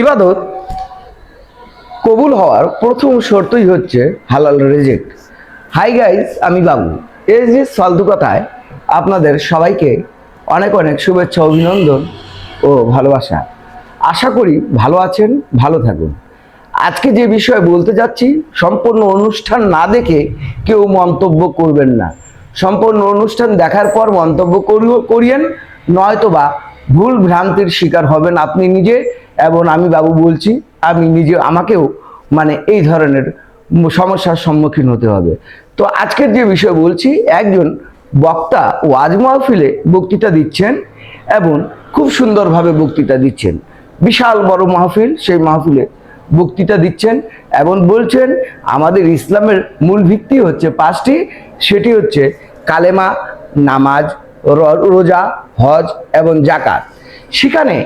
ইবাদত কবুল হওয়ার প্রথম শর্তই হচ্ছে হালাল রেজেক্ট হাই গাইস আমি বাবু। এই যে ফালতু কথায় আপনাদের সবাইকে অনেক অনেক শুভেচ্ছা, অভিনন্দন ও ভালোবাসা। আশা করি ভালো আছেন, ভালো থাকুন। আজকে যে বিষয়ে বলতে যাচ্ছি, সম্পূর্ণ অনুষ্ঠান না দেখে কেউ মন্তব্য করবেন না। সম্পূর্ণ অনুষ্ঠান দেখার পর মন্তব্য করিয়েন, নয়তোবা ভুল ভ্রান্তির শিকার হবেন আপনি নিজে। এবং আমি বাবু বলছি, আমি নিজে, আমাকেও মানে এই ধরনের সমস্যার সম্মুখীন হতে হবে। তো আজকের যে বিষয় বলছি, একজন বক্তা ওয়াজ মাহফিলে বক্তৃতা দিচ্ছেন এবং খুব সুন্দরভাবে বক্তৃতা দিচ্ছেন। বিশাল বড় মাহফিল, সেই মাহফিলে বক্তৃতা দিচ্ছেন এবং বলছেন, আমাদের ইসলামের মূল ভিত্তি হচ্ছে পাঁচটি, সেটি হচ্ছে কালেমা, নামাজ রোজা, হজ এবং জাকাত সেখানে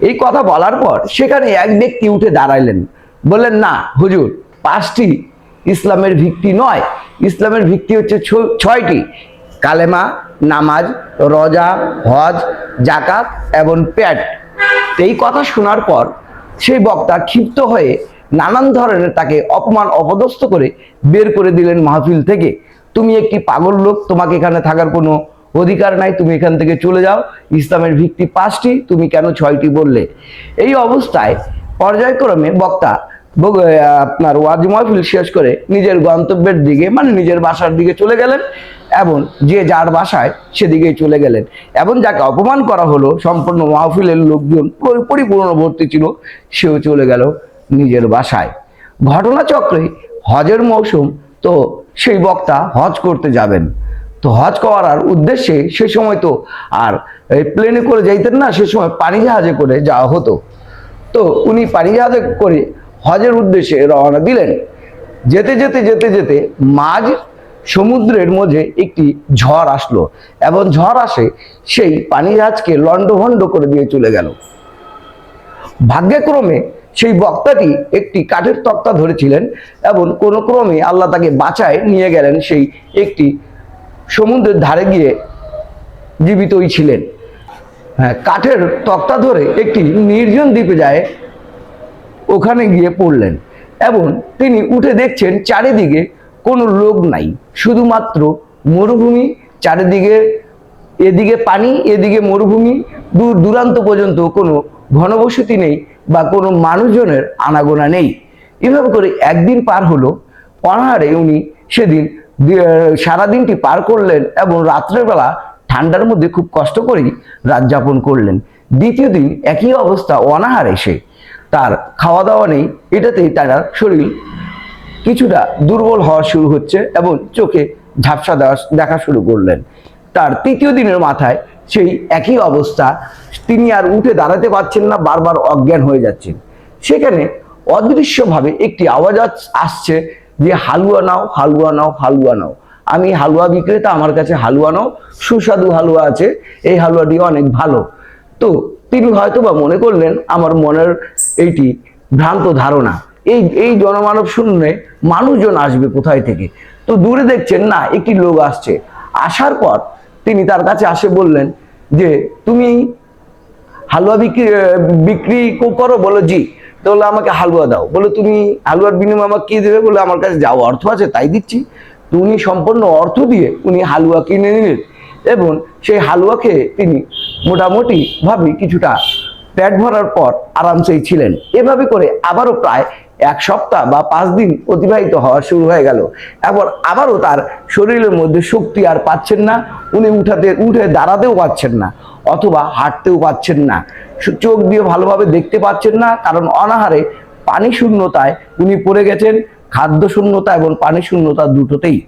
এই কথা বলার পর সেখানে এক ব্যক্তি উঠে দাঁড়াইলেন। বললেন, না, হুজুর, পাঁচটি ইসলামের ভিত্তি নয়। ইসলামের ভিত্তি হচ্ছে ছয়টি। কালেমা, নামাজ, রজা, হজ জাকাত এবং প্যাট এই কথা শোনার পর সেই বক্তা ক্ষিপ্ত হয়ে নানান ধরনের তাকে অপমান অপদস্থ করে বের করে দিলেন মাহফিল থেকে। তুমি একটি পাগল লোক, তোমাকে এখানে থাকার কোনো অধিকার নাই, তুমি এখান থেকে চলে যাও। ইসলামের ভিত্তি পাঁচটি, তুমি কেন ছয়টি বললে? এই অবস্থায় পর্যায়ক্রমে বক্তা আপনার ওয়াজ মাহফিল শেষ করে নিজের গন্তব্যের দিকে মানে নিজের বাসার দিকে চলে গেলেন এবং যে যার বাসায় সেদিকেই চলে গেলেন। এবং যাকে অপমান করা হলো, সম্পূর্ণ মাহফিলের লোকজন পরি- পরিপূর্ণ ভর্তি ছিল, সেও চলে গেল নিজের বাসায়। ঘটনাচক্রে হজের মৌসুম, তো সেই বক্তা হজ করতে যাবেন। তো হজ করার উদ্দেশ্যে সে সময় তো আর এই প্লেনে করে যাইতেন না, সে সময় পানি জাহাজে করে যাওয়া হতো। তো উনি পানি জাহাজে করে হজের উদ্দেশ্যে রওনা দিলেন। যেতে যেতে যেতে যেতে মাঝ সমুদ্রের মধ্যে একটি ঝড় আসলো এবং ঝড় আসে সেই পানি জাহাজকে লণ্ডভণ্ড করে দিয়ে চলে গেল। ভাগ্যক্রমে সেই বক্তাটি একটি কাঠের তক্তা ধরেছিলেন এবং কোনো ক্রমে আল্লাহ তাকে বাঁচায় নিয়ে গেলেন সেই একটি সমুদ্রের ধারে গিয়ে জীবিতই ছিলেন। হ্যাঁ কাঠের তক্তা ধরে একটি নির্জন দ্বীপে যায়, ওখানে গিয়ে পড়লেন এবং তিনি উঠে দেখছেন চারিদিকে কোনো লোক নাই, শুধুমাত্র মরুভূমি, চারিদিকে এদিকে পানি, এদিকে মরুভূমি, দূর দূরান্ত পর্যন্ত কোনো ঘনবসতি নেই বা কোনো মানুষজনের আনাগোনা নেই। এভাবে করে একদিন পার হলো অনাহারে উনি সেদিন সারাদিনটি পার করলেন এবং রাত্রেবেলা ঠান্ডার মধ্যে খুব কষ্ট করেই রাত যাপন করলেন। দ্বিতীয় দিন একই অবস্থা অনাহারে সে তার খাওয়া দাওয়া নেই, এটাতেই তার শরীর কিছুটা দুর্বল হওয়া শুরু হচ্ছে এবং চোখে ঝাপসা দেওয়া দেখা শুরু করলেন। তার তৃতীয় দিনের মাথায় সেই একই অবস্থা, তিনি আর উঠে দাঁড়াতে পারছেন না, বারবার অজ্ঞান হয়ে যাচ্ছেন। সেখানে অদৃশ্যভাবে একটি আওয়াজ আসছে যে হালুয়া নাও হালুয়া নাও হালুয়া নাও। আমি হালুয়া বিক্রেতা, আমার কাছে হালুয়া নাও, সুস্বাদু হালুয়া আছে, এই হালুয়াটি অনেক ভালো। তো তিনি হয়তো বা মনে করলেন, আমার মনের এইটি ভ্রান্ত ধারণা। এই এই জনমানব শূন্যে মানুষজন আসবে কোথায় থেকে? তো দূরে দেখছেন, না, একটি লোক আসছে। আসার পর তিনি তার কাছে আসে বললেন যে, তুমি হালুয়া বিক্রি বিক্রি করো? বলো, জি। তো বলল আমাকে হালুয়া দাও। বলে, তুমি হালুয়ার বিনিময়ে আমাকে কি দেবে? বলে, আমার কাছে যাও অর্থ আছে তাই দিচ্ছি। তো উনি সম্পূর্ণ অর্থ দিয়ে উনি হালুয়া কিনে নিলেন এবং সেই হালুয়া খেয়ে তিনি মোটামুটি ভাবে কিছুটা পেট ভরার পর আরামসেই ছিলেন। এভাবে করে আবারও প্রায় এক সপ্তাহ বা পাঁচ দিন অতিবাহিত হওয়া শুরু হয়ে গেল। এবার আবারও তার শরীরের মধ্যে শক্তি আর পাচ্ছেন না। উনি উঠাতে, উঠে দাঁড়াতেও পাচ্ছেন না, অথবা হাঁটতেও পাচ্ছেন না। চোখ দিয়ে ভালোভাবে দেখতে পাচ্ছেন না, কারণ অনাহারে পানি শূন্যতায় উনি পড়ে গেছেন, খাদ্য শূন্যতা এবং পানি শূন্যতা দুটোতেই।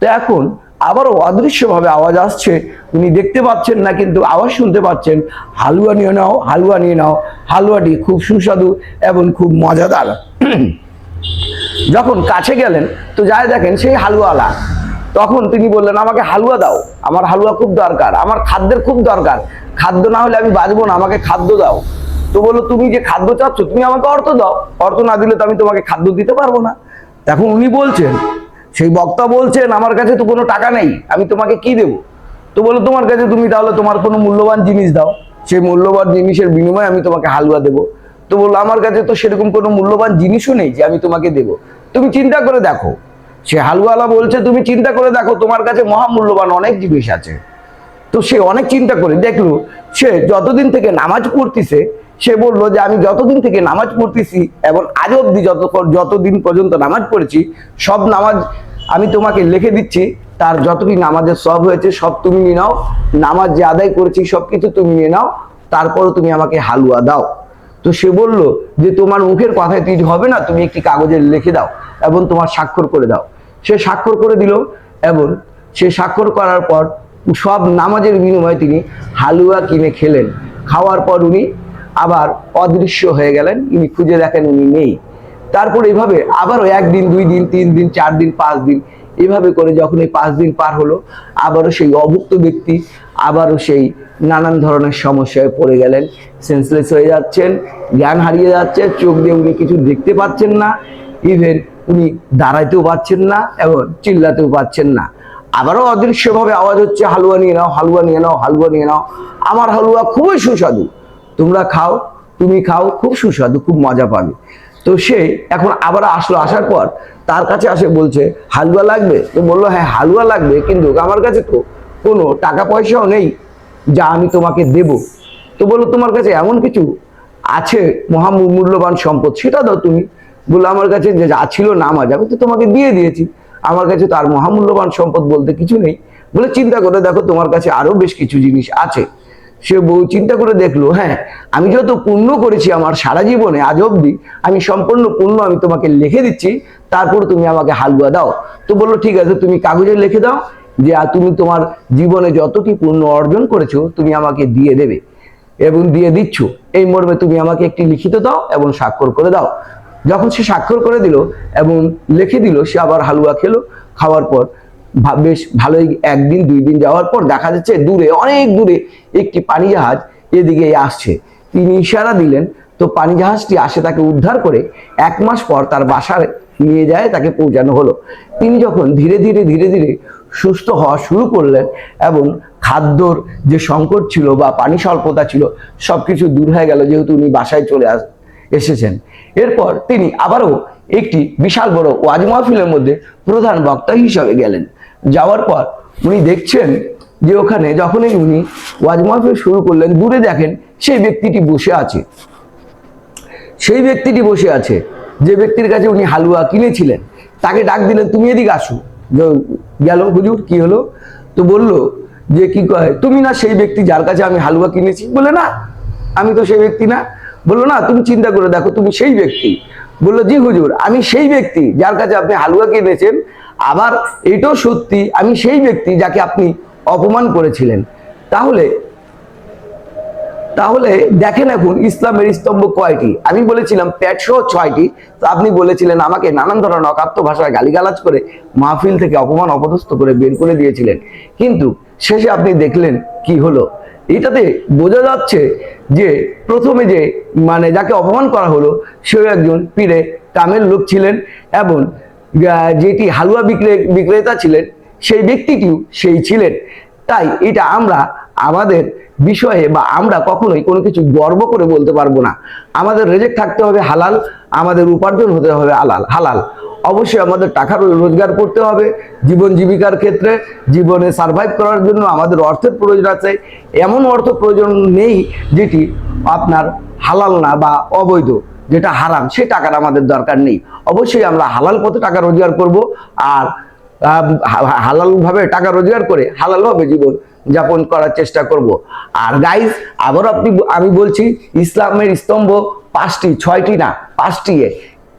তো এখন আবারও অদৃশ্যভাবে আওয়াজ আসছে। উনি দেখতে পাচ্ছেন না, কিন্তু আওয়াজ শুনতে পাচ্ছেন। হালুয়া নিয়ে নাও, হালুয়া নিয়ে নাও। হালুয়াটি খুব সুস্বাদু এবং খুব মজাদার। যখন কাছে গেলেন, তো যাই দেখেন সেই হালুয়ালা। তখন তিনি বললেন, আমাকে হালুয়া দাও। আমার হালুয়া খুব দরকার। আমার খাদ্যের খুব দরকার। খাদ্য না হলে আমি বাঁচবো না, আমাকে খাদ্য দাও। তো বলল, তুমি যে খাদ্য চাচ্ছ, তুমি আমাকে অর্থ দাও। অর্থ না দিলে তো আমি তোমাকে খাদ্য দিতে পারব না। এখন উনি বলছেন সেই বক্তা বলছেন, আমার কাছে তো কোনো টাকা নেই, আমি তোমাকে কি দেব? তো বলো তোমার কাছে তুমি তাহলে তোমার কোনো মূল্যবান জিনিস দাও। সেই মূল্যবান জিনিসের বিনিময়ে আমি তোমাকে হালুয়া দেবো। তো বলল, আমার কাছে তো সেরকম কোনো মূল্যবান জিনিসও নেই যে আমি তোমাকে দেব। তুমি চিন্তা করে দেখো। সে হালুয়ালা বলছে, তুমি চিন্তা করে দেখো, তোমার কাছে মহামূল্যবান অনেক জিনিস আছে। তো সে অনেক চিন্তা করে, দেখল সে যতদিন থেকে নামাজ পড়তিছে, সে বলল যে আমি যতদিন থেকে নামাজ পড়তেছি এবং আজ অব্দি যত, যতদিন পর্যন্ত নামাজ পড়েছি, সব নামাজ আমি তোমাকে লিখে দিচ্ছি, তার যতটি নামাজের সব হয়েছে, সব তুমি নিয়ে নাও, নামাজ যে আদায় করেছি সব কিছু তুমি নিয়ে নাও, তারপরও তুমি আমাকে হালুয়া দাও। তো সে বলল যে তোমার মুখের কথায় তিজ হবে না, তুমি একটি কাগজে লিখে দাও এবং তোমার স্বাক্ষর করে দাও। সে স্বাক্ষর করে দিল এবং সে স্বাক্ষর করার পর সব নামাজের বিনিময়ে তিনি হালুয়া কিনে খেলেন। খাওয়ার পর উনি আবার অদৃশ্য হয়ে গেলেন উনি খুঁজে দেখেন উনি নেই। তারপর এইভাবে আবারও একদিন, দুই দিন, তিন দিন, চার দিন, পাঁচ দিন এভাবে করে যখন এই পাঁচ দিন পার হলো, আবারও সেই অভুক্ত ব্যক্তি আবারও সেই নানান ধরনের সমস্যায় পড়ে গেলেন। সেন্সলেস হয়ে যাচ্ছেন, জ্ঞান হারিয়ে যাচ্ছে, চোখ দিয়ে উনি কিছু দেখতে পাচ্ছেন না ইভেন উনি দাঁড়াইতেও পাচ্ছেন না এবং চিল্লাতেও পাচ্ছেন না। আবারও অদৃশ্যভাবে আওয়াজ হচ্ছে, হালুয়া নিয়ে নাও, হালুয়া নিয়ে নাও, হালুয়া নিয়ে নাও। আমার হালুয়া খুবই সুস্বাদু। তোমরা খাও, তুমি খাও, খুব সুস্বাদু, খুব মজা পাবে। তো সে এখন আবার আসলো, আসার পর তার কাছে আসে, বলছে, হালুয়া লাগবে? তো বলল হ্যাঁ হালুয়া লাগবে, কিন্তু আমার কাছে তো কোনো টাকা পয়সাও নেই, যা আমি তোমাকে দেব। তো বলল, তোমার কাছে এমন কিছু আছে মহামূল্যবান সম্পদ? সেটা দাও তুমি। বলল, আমার কাছে যে যা ছিল নামাজ আমি তো তোমাকে দিয়ে দিয়েছি। আমার কাছে তো আর মহামূল্যবান সম্পদ বলতে কিছু নেই। বলে চিন্তা করে দেখো তোমার কাছে আরও বেশ কিছু জিনিস আছে। সে বউ চিন্তা করে দেখল হ্যাঁ আমি যত পুণ্য করেছি আমার সারা জীবনে, আজ অব্দি আমি সম্পূর্ণ পুণ্য আমি তোমাকে লিখে দিচ্ছি, তারপর তুমি আমাকে হালুয়া দাও। তো বলল, ঠিক আছে, তুমি কাগজে লিখে দাও যে তুমি তোমার জীবনে যত যতটি পুণ্য অর্জন করেছ, তুমি আমাকে দিয়ে দেবে এবং দিয়ে দিচ্ছ। এই মর্মে তুমি আমাকে একটি লিখিত দাও এবং স্বাক্ষর করে দাও। যখন সে স্বাক্ষর করে দিল এবং লিখে দিল, সে আবার হালুয়া খেলো। খাওয়ার পর বেশ ভালোই একদিন, দুই দিন যাওয়ার পর দেখা যাচ্ছে দূরে, অনেক দূরে একটি পানি জাহাজ এদিকে আসছে। তিনি ইশারা দিলেন, তো পানি জাহাজটি আসে তাকে উদ্ধার করে, এক মাস পর তার বাসায় নিয়ে যায়, তাকে পৌঁছানো হলো। তিনি যখন ধীরে ধীরে ধীরে ধীরে সুস্থ হওয়া শুরু করলেন এবং খাদ্যর যে সংকট ছিল বা পানি স্বল্পতা ছিল, সবকিছু দূর হয়ে গেল, যেহেতু উনি বাসায় চলে আস এসেছেন। এরপর তিনি আবারও একটি বিশাল বড় ওয়াজ মাহফিলের মধ্যে প্রধান বক্তা হিসাবে গেলেন। যাওয়ার পর উনি দেখছেন যে ওখানে যখনই উনি ওয়াজ মাহফিল শুরু করলেন, দূরে দেখেন সেই ব্যক্তিটি বসে আছে। সেই ব্যক্তিটি বসে আছে। যে ব্যক্তির কাছে উনি হালুয়া কিনেছিলেন, তাকে ডাক দিলেন, তুমি এদিকে আসো। গেল, হুজুর, কি হলো? তো বলল যে, কি কয়? তুমি না সেই ব্যক্তি যার কাছে আমি হালুয়া কিনেছি? বলে, না, আমি তো সেই ব্যক্তি না। বলল, না, তুমি চিন্তা করে দেখো, তুমি সেই ব্যক্তি। বলল, জি হুজুর, আমি সেই ব্যক্তি যার কাছে আপনি হালুয়া কিনেছেন আবার এটাও সত্যি, আমি সেই ব্যক্তি যাকে আপনি অপমান করেছিলেন। তাহলে তাহলে দেখেন এখন ইসলামের স্তম্ভ কয়টি? আমি বলেছিলাম পেটসহ ছয়টি। তো আপনি বলেছিলেন আমাকে নানান ধরনের অকাত্য ভাষায় গালিগালাজ করে মাহফিল থেকে অপমান, অপদস্থ করে বের করে দিয়েছিলেন। কিন্তু শেষে আপনি দেখলেন কি হলো? এটাতে বোঝা যাচ্ছে যে প্রথমে যে মানে যাকে অপমান করা হলো, সেও একজন পীরে কামের লোক ছিলেন এবং যেটি হালুয়া বিক্রে, বিক্রেতা ছিলেন, সেই ব্যক্তিটিও সেই ছিলেন। তাই এটা আমরা আমাদের বিষয়ে বা আমরা কখনোই কোনো কিছু গর্ব করে বলতে পারব না। আমাদের রেজেক থাকতে হবে হালাল, আমাদের উপার্জন হতে হবে হালাল হালাল। অবশ্যই আমাদের টাকা রোজগার করতে হবে, জীবন জীবিকার ক্ষেত্রে, জীবনে সার্ভাইভ করার জন্য আমাদের অর্থের প্রয়োজন আছে। এমন অর্থ প্রয়োজন নেই যেটি আপনার হালাল না বা অবৈধ, যেটা হারাম, সে টাকার আমাদের দরকার নেই। অবশ্যই আমরা হালাল পথে টাকা রোজগার করব আর হালালভাবে টাকা রোজগার করে হালাল ভাবে জীবন যাপন করার চেষ্টা করব। আর গাইজ আবার আপনি আমি বলছি, ইসলামের স্তম্ভ পাঁচটি, ছয়টি না, পাঁচটি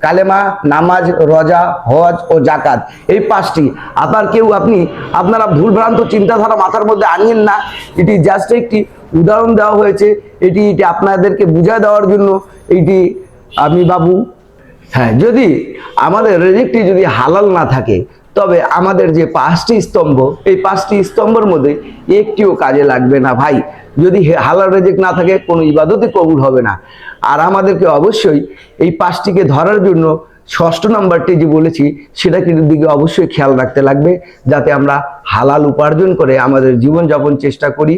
কালেমা, নামাজ, রজা, হজ ও জাকাত এই পাঁচটি। আবার কেউ আপনি, আপনারা ভুলভ্রান্ত চিন্তাধারা মাথার মধ্যে আনিয়েন না, এটি জাস্ট একটি উদাহরণ দেওয়া হয়েছে। এটি এটি আপনাদেরকে বুঝায় দেওয়ার জন্য এইটি আমি বাবু হ্যাঁ যদি আমাদের রেজেক্টটি যদি হালাল না থাকে তবে আমাদের যে পাঁচটি স্তম্ভ, এই পাঁচটি স্তম্ভের মধ্যে একটিও কাজে লাগবে না ভাই। যদি হালাল রেজেক্ট না থাকে, কোনো ইবাদতই কবুল হবে না। আর আমাদেরকে অবশ্যই এই পাঁচটিকে ধরার জন্য ষষ্ঠ নাম্বারটি যে বলেছি সেটাকে দিকে অবশ্যই খেয়াল রাখতে লাগবে, যাতে আমরা হালাল উপার্জন করে আমাদের জীবনযাপন চেষ্টা করি,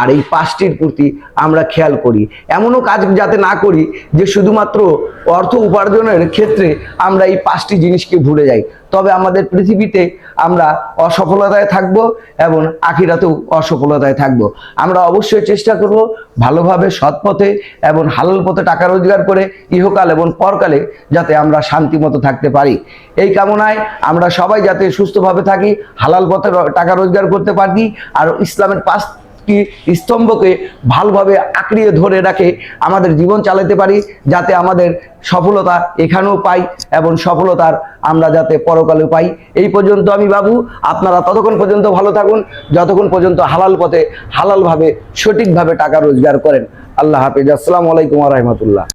আর এই পাঁচটির প্রতি আমরা খেয়াল করি। এমনও কাজ যাতে না করি, যে শুধুমাত্র অর্থ উপার্জনের ক্ষেত্রে আমরা এই পাঁচটি জিনিসকে ভুলে যাই। তবে আমাদের পৃথিবীতে আমরা অসফলতায় থাকব এবং আখিরাতেও অসফলতায় থাকব। আমরা অবশ্যই চেষ্টা করব ভালোভাবে সৎ পথে এবং হালাল পথে টাকা রোজগার করে ইহকাল এবং পরকালে যাতে আমরা শান্তিমতো থাকতে পারি। এই কামনায় আমরা সবাই যাতে সুস্থভাবে থাকি, হালাল পথে টাকা রোজগার করতে পারি আর ইসলামের পাঁচ কি স্তম্ভকে ভালোভাবে আঁকড়িয়ে ধরে রাখে আমাদের জীবন চালাতে পারি, যাতে আমাদের সফলতা এখানেও পাই এবং সফলতার আমরা যাতে পরকালে পাই। এই পর্যন্ত আমি বাবু, আপনারা ততক্ষণ পর্যন্ত ভালো থাকুন, যতক্ষণ পর্যন্ত হালাল পথে হালালভাবে, সঠিকভাবে টাকা রোজগার করেন। আল্লাহ হাফিজ। আসসালামু আলাইকুম রহমতুল্লাহ।